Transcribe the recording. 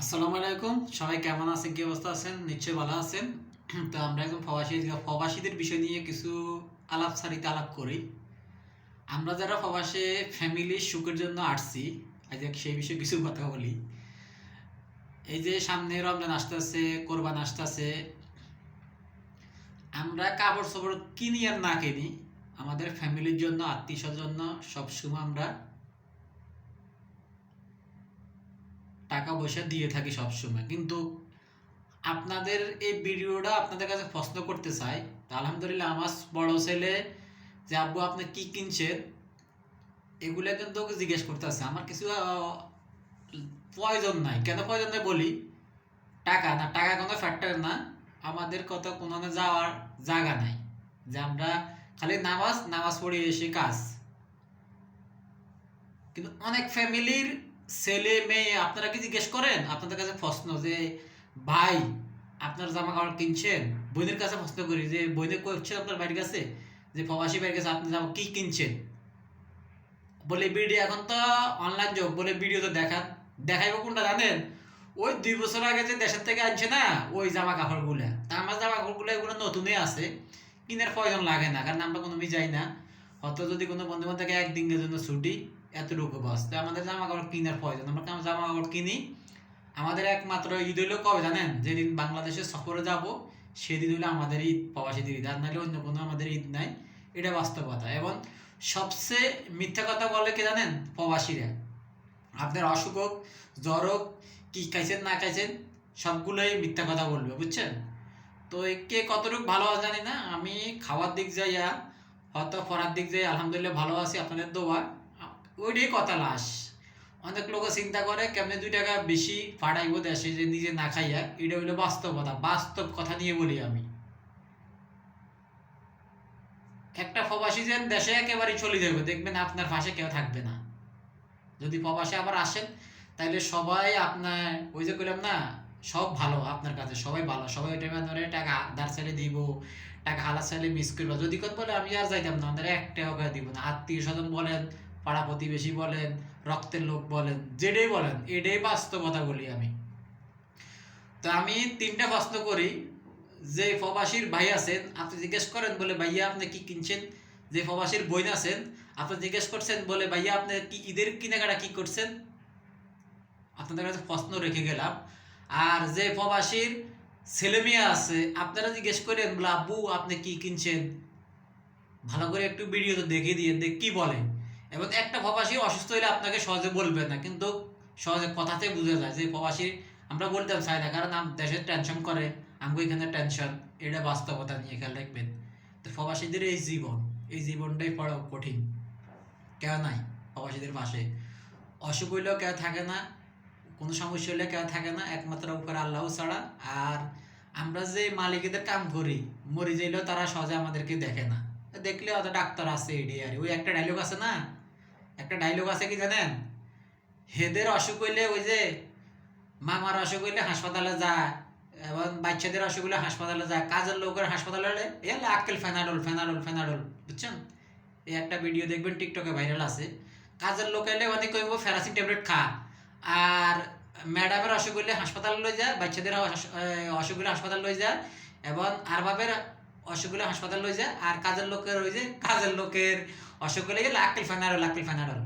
আসসালামু আলাইকুম। সবাই কেমন আছেন? কি অবস্থা আছেন? নিশ্চয়ই ভালো আছেন। তো আমরা একদম প্রবাসী প্রবাসীদের বিষয় নিয়ে কিছু আলাপ সারিতে আলাপ করি। আমরা যারা প্রবাসে ফ্যামিলির সুখের জন্য আসছি, আজ সেই বিষয়ে কিছু কথা বলি। এই যে সামনে রমজান আসতেছে, কোরবান আসতেছে। আমরা কাপড় চোপড় কিনি আর না কিনি, আমাদের ফ্যামিলির জন্য আত্মীয় জন্য সবসময় আমরা টাকা পয়সা দিয়ে থাকি সবসময়। কিন্তু আপনাদের এই ভিডিওটা আপনাদের কাছে প্রশ্ন করতে চাই আলহামদুলিল্লাহ আমার বড় ছেলে যে, আব্বু, আপনি কি কিনছেন? এগুলো কিন্তু ওকে জিজ্ঞেস করতেছে আমার কিছু প্রয়োজন নাই। কেন প্রয়োজন নাই বলি? টাকা না, টাকা কোনো ফ্যাক্টর না। আমাদের কত, কোনো যাওয়ার জায়গা নাই। যে, আমরা খালি নামাজ নামাজ পড়ে এসে কাজ। কিন্তু অনেক ফ্যামিলির ছেলে মেয়ে, আপনারা কি জিজ্ঞেস করেন? আপনাদের কাছে প্রশ্ন যে, ভাই, আপনার জামা কাপড় কিনছেন? বোনের কাছে প্রশ্ন করি যে বোনের করছেন আপনার বাড়ির কাছে? যে, প্রবাসী বাড়ির কাছে আপনি জামা কি কিনছেন? বলে ভিডিও এখন তো অনলাইন যোগ বলে ভিডিও তো দেখান। দেখাইবো কোনটা জানেন? ওই দুই বছর আগে যে দেশের থেকে আনছে না, ওই জামা কাপড়গুলো তা আমার জামা কাপড়গুলো এগুলো নতুনই আছে। কিনার প্রয়োজন লাগে না, কারণ আমরা কোনো যাই না। হয়তো যদি কোনো বন্ধু বান্ধবকে একদিনের জন্য ছুটি এতটুকু বাস তো আমাদের জামা কাপড় কেনার প্রয়োজন। আমরা জামা কাপড় কিনি? আমাদের একমাত্র ঈদ হইল কবে জানেন? যেদিন বাংলাদেশে সফরে যাব, সেদিন হলো আমাদের ঈদ প্রবাসীদের ঈদ। আর নাহলে অন্য কোনো আমাদের ঈদ নাই। এটা বাস্তবতা। এবং সবচেয়ে মিথ্যা কথা বলে কে জানেন? প্রবাসীরা। আপনার অসুখ হোক, জ্বর হোক, কি খাইছেন, না খাইছেন, সবগুলোই মিথ্যা কথা বলবে, বুঝছেন? তো কে কতটুকু ভালো আছে জানি না। আমি খাওয়ার দিক যাইয়া, হয়তো পড়ার দিক যাই আলহামদুলিল্লাহ ভালো আছি। আপনাদের দোয়া। ওইটাই কথা লাশ। অনেক লোক চিন্তা করে কেমনে দুই টাকা বেশি ফাটাইব দেশে যে নিজে না খাইয়া, এটা হইল বাস্তব কথা বাস্তব কথা নিয়ে বলি আমি। একটা প্রবাসী যেন দেশে একেবারে চলে যাবে দেখবেন আপনার পাশে কেউ থাকবে না। যদি প্রবাসে আবার আসেন তাহলে সবাই আপনার, ওই যে কইলাম না, সব ভালো আপনার কাছে, সবাই ভালো। সবাই ওই টাইমে ধরে টাকা দার চাইলে দিব, টাকা হালা চাইলে মিস করব যদি কথা বলে আমি আর যাইতাম না আমাদের এক টাকা দিব না। আত্মীয় স্বজন বলেন পাড়া প্রতিবেশী বলেন, রক্তের লোক বলেন, যেটাই বলেন, এটাই বাস্তবতা বলি আমি। তো আমি তিনটা প্রশ্ন করি। যে প্রবাসীর ভাই আছেন, আপনি জিজ্ঞেস করেন বলে, ভাইয়া, আপনি কি কিনছেন? যে প্রবাসীর বোন আছেন, আপনি জিজ্ঞেস করছেন বলে, ভাইয়া, আপনি কি ঈদের কেনাকাটা কি করছেন? আপনাদের কাছে প্রশ্ন রেখে গেলাম। আর যে প্রবাসীর ছেলে মেয়ে আছে, আপনারা জিজ্ঞেস করেন বলে, আব্বু, আপনি কি কিনছেন? ভালো করে একটু ভিডিও তো দেখে দিয়ে, দেখ কি বলে এবং একটা প্রবাসী অসুস্থ হলে আপনাকে সহজে বলবে না, কিন্তু সহজে কথাতে বুঝে যায় যে প্রবাসী, আমরা বলতাম চাই না কারণ দেশের টেনশন করে আমাকে এখানে টেনশন এটা বাস্তবতা নিয়ে খেয়াল রাখবেন। তো প্রবাসীদের এই জীবন, এই জীবনটাই বড় কঠিন। কেউ নাই প্রবাসীদের পাশে। অসুখ হইলেও কেউ থাকে না, কোনো সমস্যা হলে কেউ থাকে না, একমাত্র উপরে আল্লাহ ছাড়া। আর আমরা যে মালিকদের কাম করি, মরে যাইলেও তারা সহজে আমাদেরকে দেখে না। দেখলে অত ডাক্তার আছে, এডি আর, ওই একটা ডায়লগ আছে না? একটা ডায়লগ আছে কি জানেন? হেদের অসুখ হইলে ওই যে মামার অসুখ হইলে হাসপাতালে যায়, এবং বাচ্চাদের অসুখ হইলে হাসপাতালে যায়, কাজের লোকের হাসপাতালে হলে এ আক্কেল ফেনাডল ফেনাডল ফেনাডল, বুঝছেন? এই একটা ভিডিও দেখবেন টিকটকে ভাইরাল আছে। কাজের লোক এলে অনেক কইব, ফেরাসিন ট্যাবলেট খা। আর ম্যাডামের অসুখ হইলে হাসপাতালে লই যায়, বাচ্চাদের অসুখ হইলে হাসপাতাল লই যায়, এবং আর বাবের অসুখ হলে হাসপাতাল লই যায় আর কাজের লোকের ওই যে কাজের লোকের অসুখ হলে গেলে আকিল ফানারল আকিল ফেনাডল